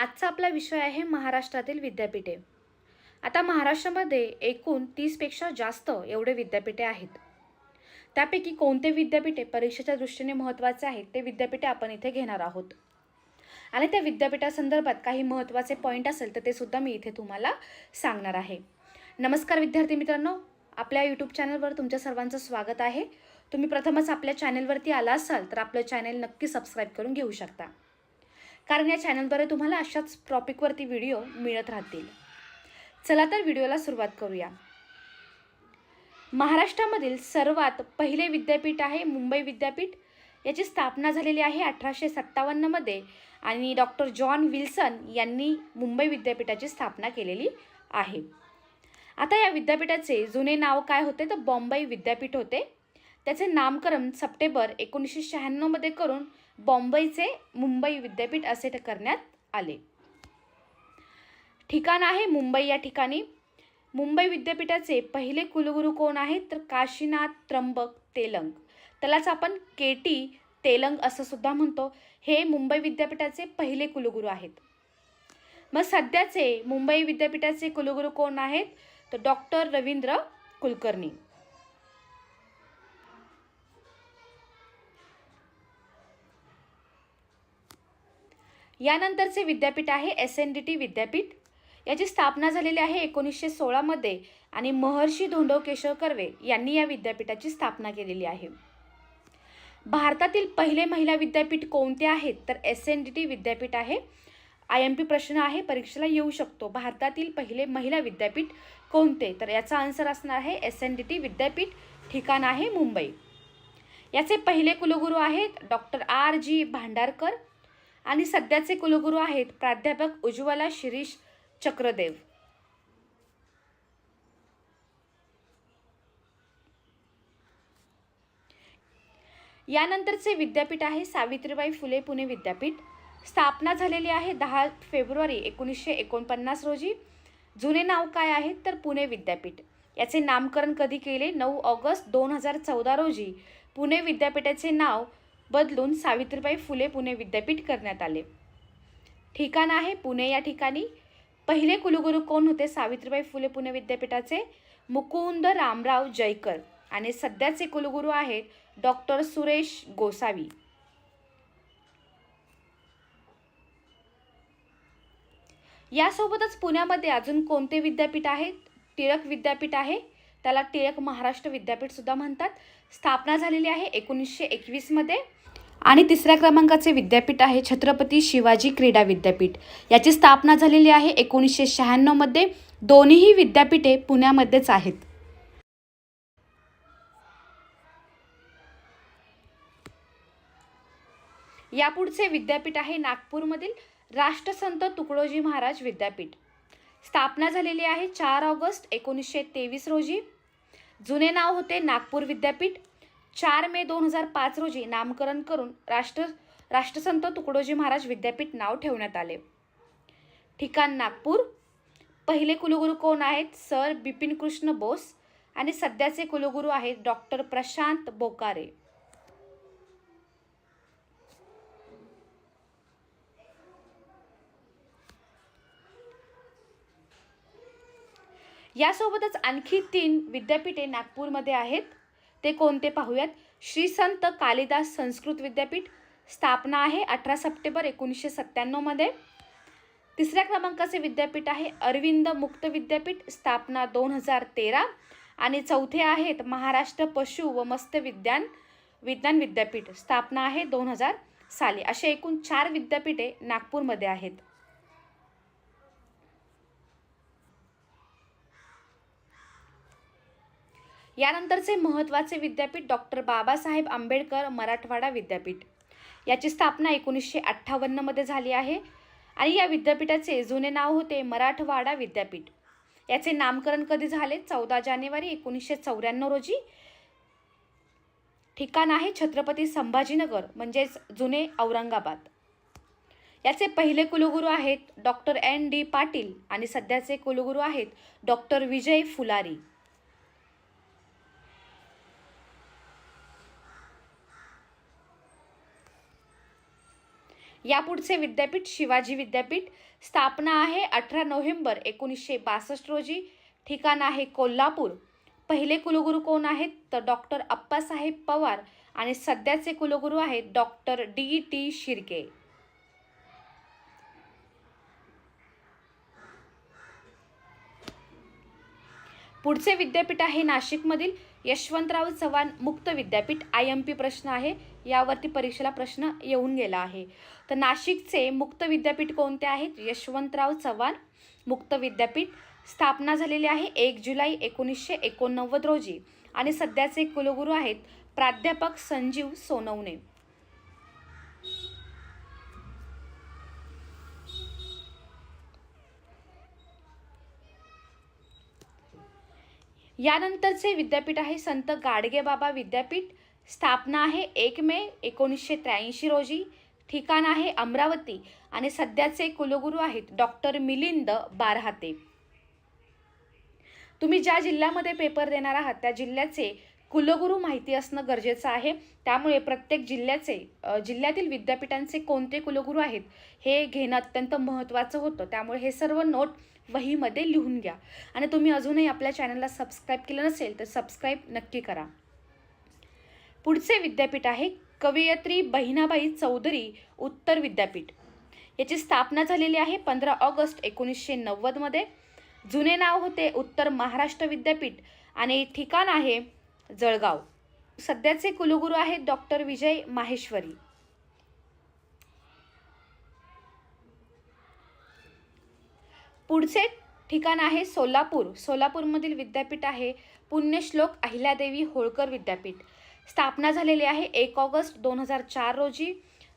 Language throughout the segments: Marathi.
आजचा आपला विषय आहे महाराष्ट्रातील विद्यापीठे. आता महाराष्ट्रामध्ये एकूण तीसपेक्षा जास्त एवढे विद्यापीठे आहेत. त्यापैकी कोणते विद्यापीठे परीक्षेच्या दृष्टीने महत्त्वाचे आहेत ते विद्यापीठे आपण इथे घेणार आहोत. आणि त्या विद्यापीठासंदर्भात काही महत्त्वाचे पॉईंट असेल तर ते सुद्धा मी इथे तुम्हाला सांगणार आहे. नमस्कार विद्यार्थी मित्रांनो आपल्या यूट्यूब चॅनलवर तुमच्या सर्वांचं स्वागत आहे. तुम्ही प्रथमच आपल्या चॅनलवरती आला असाल तर आपलं चॅनल नक्की सबस्क्राईब करून घेऊ शकता. कारण या चॅनलद्वारे तुम्हाला अशाच टॉपिकवरती व्हिडिओ मिळत राहतील. चला तर व्हिडिओला सुरुवात करूया. महाराष्ट्रामधील सर्वात पहिले विद्यापीठ आहे मुंबई विद्यापीठ. याची स्थापना झालेली आहे अठराशे सत्तावन्नमध्ये आणि डॉक्टर जॉन विल्सन यांनी मुंबई विद्यापीठाची स्थापना केलेली आहे. आता या विद्यापीठाचे जुने नाव काय होते? तर बॉम्बई विद्यापीठ होते. त्याचे नामकरण सप्टेंबर एकोणीसशे शहाण्णवमध्ये करून बॉम्बईचे मुंबई विद्यापीठ असे ते करण्यात आले. ठिकाण आहे मुंबई या ठिकाणी. मुंबई विद्यापीठाचे पहिले कुलगुरू कोण आहेत? तर काशीनाथ त्र्यंबक तेलंग. त्यालाच आपण के टी तेलंग असं सुद्धा म्हणतो. हे मुंबई विद्यापीठाचे पहिले कुलगुरू आहेत. मग सध्याचे मुंबई विद्यापीठाचे कुलगुरू कोण आहेत? तर डॉक्टर रवींद्र कुलकर्णी. यानंतरचे विद्यापीठ आहे एस एन डी टी विद्यापीठ. याची स्थापना झालेली आहे एकोणीसशे सोळामध्ये आणि महर्षी धोंडो केशव कर्वे यांनी या विद्यापीठाची स्थापना केलेली आहे. भारतातील पहिले महिला विद्यापीठ कोणते आहेत तर एस एन डी टी विद्यापीठ आहे. आय एम पी प्रश्न आहे परीक्षेला येऊ शकतो. भारतातील पहिले महिला विद्यापीठ कोणते? तर याचा आन्सर असणार आहे एस एन डी टी विद्यापीठ. ठिकाण आहे मुंबई. याचे पहिले कुलगुरू आहेत डॉक्टर आर जी भांडारकर. आणि सध्याचे कुलगुरू आहेत प्राध्यापक उज्ज्वला शिरीष चक्रदेव. यानंतरचे विद्यापीठ आहे सावित्रीबाई फुले पुणे विद्यापीठ. स्थापना झालेली आहे दहा फेब्रुवारी एकोणीसशे एकोणपन्नास रोजी. जुने नाव काय आहे तर पुणे विद्यापीठ. याचे नामकरण कधी केले? नऊ ऑगस्ट दोन हजार चौदा रोजी. पुणे विद्यापीठाचे नाव बदलून सावित्रीबाई फुले पुणे विद्यापीठ करण्यात आले. ठिकाण आहे पुणे या ठिकाणी. पहिले कुलगुरू कोण होते? सावित्रीबाई फुले पुणे विद्यापीठाचे मुकुंद रामराव जयकर आणि सध्याचे कुलगुरू आहेत डॉक्टर सुरेश गोसावी. यासोबतच पुण्यामध्ये अजून कोणते विद्यापीठ आहेत टिळक विद्यापीठ आहे. त्याला टिळक महाराष्ट्र विद्यापीठ सुद्धा म्हणतात. स्थापना झालेली आहे एकोणीसशे एकवीसमध्ये आणि तिसऱ्या क्रमांकाचे विद्यापीठ आहे छत्रपती शिवाजी क्रीडा विद्यापीठ. याची स्थापना झालेली आहे एकोणीसशे शहाण्णवमध्ये दोन्हीही विद्यापीठे पुण्यामध्येच आहेत. यापुढचे विद्यापीठ आहे नागपूरमधील राष्ट्रसंत तुकडोजी महाराज विद्यापीठ. स्थापना झालेली आहे चार ऑगस्ट एकोणीसशे तेवीस रोजी. जुने नाव होते नागपूर विद्यापीठ. चार मे दोन हजार पाच रोजी नामकरण करून राष्ट्र राष्ट्रसंत तुकडोजी महाराज विद्यापीठ नाव ठेवण्यात आले. ठिकाण नागपूर. पहिले कुलगुरू कोण आहेत? सर बिपिन कृष्ण बोस आणि सध्याचे कुलगुरू आहेत डॉक्टर प्रशांत बोकारे. यासोबतच आणखी तीन विद्यापीठे नागपूरमध्ये आहेत. ते कोणते पाहूयात? श्री संत कालिदास संस्कृत विद्यापीठ स्थापना आहे अठरा सप्टेंबर एकोणीसशे सत्त्याण्णवमध्ये तिसऱ्या क्रमांकाचे विद्यापीठ आहे अरविंद मुक्त विद्यापीठ स्थापना दोन हजार तेरा. आणि चौथे आहेत महाराष्ट्र पशु व मत्स्य विज्ञान विज्ञान विद्यापीठ स्थापना आहे दोन हजार साली. असे एकूण चार विद्यापीठे नागपूरमध्ये आहेत. यानंतरचे महत्त्वाचे विद्यापीठ डॉक्टर बाबासाहेब आंबेडकर मराठवाडा विद्यापीठ. याची स्थापना एकोणीसशे अठ्ठावन्नमध्ये झाली आहे आणि या विद्यापीठाचे जुने नाव होते मराठवाडा विद्यापीठ. याचे नामकरण कधी झाले? चौदा जानेवारी एकोणीसशे चौऱ्याण्णव रोजी. ठिकाण आहे छत्रपती संभाजीनगर म्हणजेच जुने औरंगाबाद. याचे पहिले कुलगुरू आहेत डॉक्टर एन डी पाटील आणि सध्याचे कुलगुरू आहेत डॉक्टर विजय फुलारी. यापुढचे विद्यापीठ शिवाजी विद्यापीठ स्थापना आहे अठरा नोव्हेंबर एकोणीसशे बासष्ट रोजी. ठिकाण आहे कोल्हापूर. पहिले कुलगुरू कोण आहेत? तर डॉक्टर अप्पासाहेब पवार आणि सध्याचे कुलगुरू आहेत डॉक्टर डी टी शिर्के. पुढचे विद्यापीठ आहे नाशिकमधील यशवंतराव चव्हाण मुक्त विद्यापीठ आय एम पी प्रश्न आहे. यावरती परीक्षेला प्रश्न येऊन गेला आहे. तर नाशिकचे मुक्त विद्यापीठ कोणते आहेत? यशवंतराव चव्हाण मुक्त विद्यापीठ स्थापना झालेली आहे एक जुलै एकोणीसशे एकोणनव्वद रोजी. आणि सध्याचे कुलगुरू आहेत प्राध्यापक संजीव सोनवणे. यानंतरचे विद्यापीठ आहे संत गाडगेबाबा विद्यापीठ. स्थापना आहे एक मे एकोणीसशे त्र्याऐंशी रोजी. ठिकाण आहे अमरावती आणि सध्याचे कुलगुरू आहेत डॉक्टर मिलिंद बारहाते. तुम्ही ज्या जिल्ह्यामध्ये पेपर देणार आहात त्या जिल्ह्याचे कुलगुरू माहिती असणं गरजेचं आहे. त्यामुळे प्रत्येक जिल्ह्याचे जिल्ह्यातील विद्यापीठांचे कोणते कुलगुरू आहेत हे घेणं अत्यंत महत्त्वाचं होतं. त्यामुळे हे सर्व नोट वहीमध्ये लिहून घ्या. आणि तुम्ही अजूनही आपल्या चॅनलला सबस्क्राईब केलं नसेल तर सबस्क्राईब नक्की करा. पुढचे विद्यापीठ आहे कवयित्री बहिणाबाई चौधरी उत्तर विद्यापीठ. याची स्थापना झालेली आहे पंधरा ऑगस्ट एकोणीसशे नव्वदमध्ये जुने नाव होते उत्तर महाराष्ट्र विद्यापीठ आणि ठिकाण आहे जळगाव. सध्याचे कुलगुरू आहेत डॉक्टर विजय माहेश्वरी. पुढचे ठिकाण आहे सोलापूर. सोलापूरमधील विद्यापीठ आहे पुण्यश्लोक अहिल्यादेवी होळकर विद्यापीठ. स्थापना झालेली आहे एक ऑगस्ट दोन हजार चार रोजी.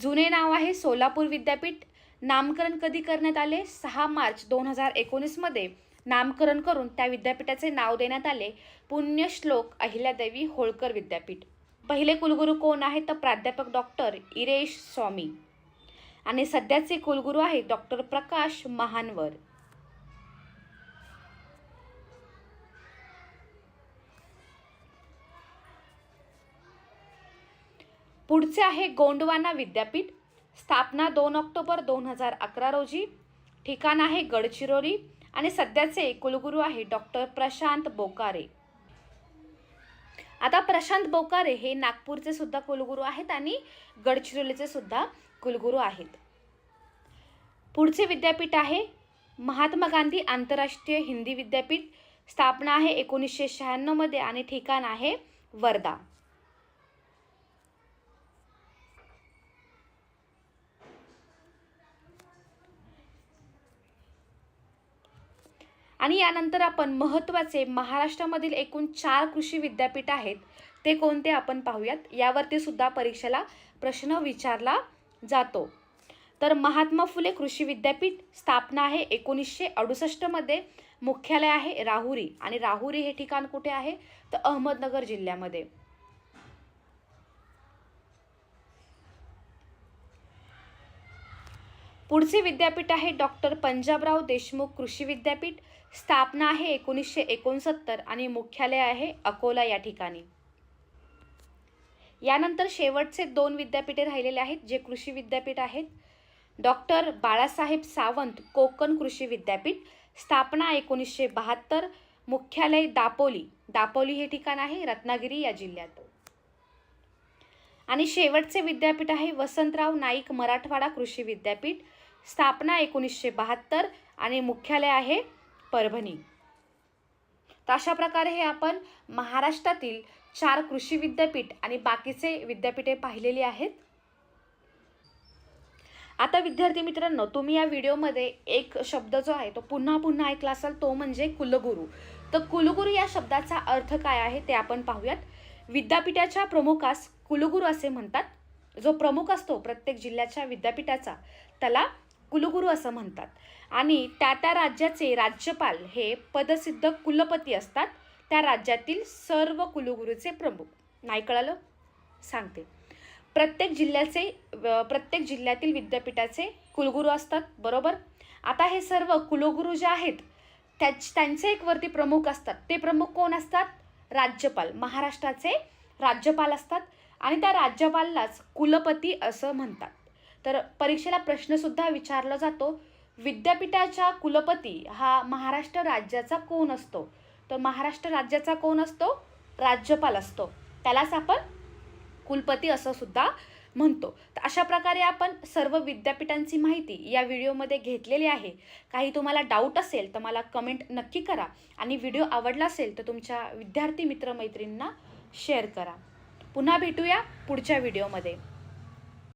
जुने नाव आहे सोलापूर विद्यापीठ. नामकरण कधी करण्यात आले? सहा मार्च दोन हजार एकोणीसमध्ये नामकरण करून त्या विद्यापीठाचे नाव देण्यात आले पुण्यश्लोक अहिल्यादेवी होळकर विद्यापीठ. पहिले कुलगुरू कोण आहेत? तर प्राध्यापक डॉक्टर इरेश स्वामी. आणि सध्याचे कुलगुरू आहे डॉक्टर प्रकाश महानवर. पुढचे आहे गोंडवाना विद्यापीठ. स्थापना दोन ऑक्टोबर दोन हजार अकरा रोजी. ठिकाण आहे गडचिरोली आणि सध्याचे कुलगुरू आहे डॉक्टर प्रशांत बोकारे. आता प्रशांत बोकारे हे नागपूरचे सुद्धा कुलगुरू आहेत आणि गडचिरोलीचे सुद्धा कुलगुरू आहेत. पुढचे विद्यापीठ आहे महात्मा गांधी आंतरराष्ट्रीय हिंदी विद्यापीठ. स्थापना आहे एकोणीसशे शहाण्णवमध्ये आणि ठिकाण आहे वर्धा. आणि यानंतर आपण महत्त्वाचे महाराष्ट्रामधील एकूण चार कृषी विद्यापीठ आहेत. ते कोणते आपण पाहूयात? यावरती सुद्धा परीक्षेला प्रश्न विचारला जातो. तर महात्मा फुले कृषी विद्यापीठ स्थापना आहे एकोणीसशे अडुसष्टमध्ये मुख्यालय आहे राहुरी. आणि राहुरी हे ठिकाण कुठे आहे? तर अहमदनगर जिल्ह्यामध्ये. पुढचे विद्यापीठ आहे डॉक्टर पंजाबराव देशमुख कृषी विद्यापीठ. स्थापना आहे एकोणीसशे एकोणसत्तर आणि मुख्यालय आहे अकोला या ठिकाणी. यानंतर शेवटचे दोन विद्यापीठे राहिलेले आहेत जे कृषी विद्यापीठ आहेत. डॉक्टर बाळासाहेब सावंत कोकण कृषी विद्यापीठ. स्थापना एकोणीसशे बहात्तर मुख्यालय दापोली. दापोली हे ठिकाण आहे रत्नागिरी या जिल्ह्यात. आणि शेवटचे विद्यापीठ आहे वसंतराव नाईक मराठवाडा कृषी विद्यापीठ. स्थापना एकोणीसशे बहात्तर आणि मुख्यालय आहे परभणी. तर अशा प्रकारे हे आपण महाराष्ट्रातील चार कृषी विद्यापीठ आणि बाकीचे विद्यापीठे पाहिलेली आहेत. आता विद्यार्थी मित्रांनो तुम्ही या व्हिडिओमध्ये एक शब्द जो आहे तो पुन्हा पुन्हा ऐकला असाल तो म्हणजे कुलगुरू. तर कुलगुरू या शब्दाचा अर्थ काय आहे ते आपण पाहूयात. विद्यापीठाच्या प्रमुखास कुलगुरू असे म्हणतात. जो प्रमुख असतो प्रत्येक जिल्ह्याच्या विद्यापीठाचा त्याला कुलगुरू असं म्हणतात. आणि त्या त्या राज्याचे राज्यपाल हे पदसिद्ध कुलपती असतात. त्या राज्यातील सर्व कुलगुरूचे प्रमुख. नाही कळालं? सांगते. प्रत्येक जिल्ह्याचे प्रत्येक जिल्ह्यातील विद्यापीठाचे कुलगुरू असतात. बरोबर? आता हे सर्व कुलगुरू जे आहेत त्याच त्यांचे एक वरती प्रमुख असतात. ते प्रमुख कोण असतात? राज्यपाल. महाराष्ट्राचे राज्यपाल असतात. आणि त्या राज्यपाललाच कुलपती असं म्हणतात. तर परीक्षेला प्रश्नसुद्धा विचारला जातो. विद्यापीठाच्या कुलपती हा महाराष्ट्र राज्याचा कोण असतो? तर महाराष्ट्र राज्याचा कोण असतो? राज्यपाल असतो. त्यालाच आपण कुलपती असं सुद्धा म्हणतो. तर अशा प्रकारे आपण सर्व विद्यापीठांची माहिती या व्हिडिओमध्ये घेतलेली आहे. काही तुम्हाला डाऊट असेल तर मला कमेंट नक्की करा. आणि व्हिडिओ आवडला असेल तर तुमच्या विद्यार्थी मित्रमैत्रिणींना शेअर करा. पुन्हा भेटूया पुढच्या व्हिडिओमध्ये.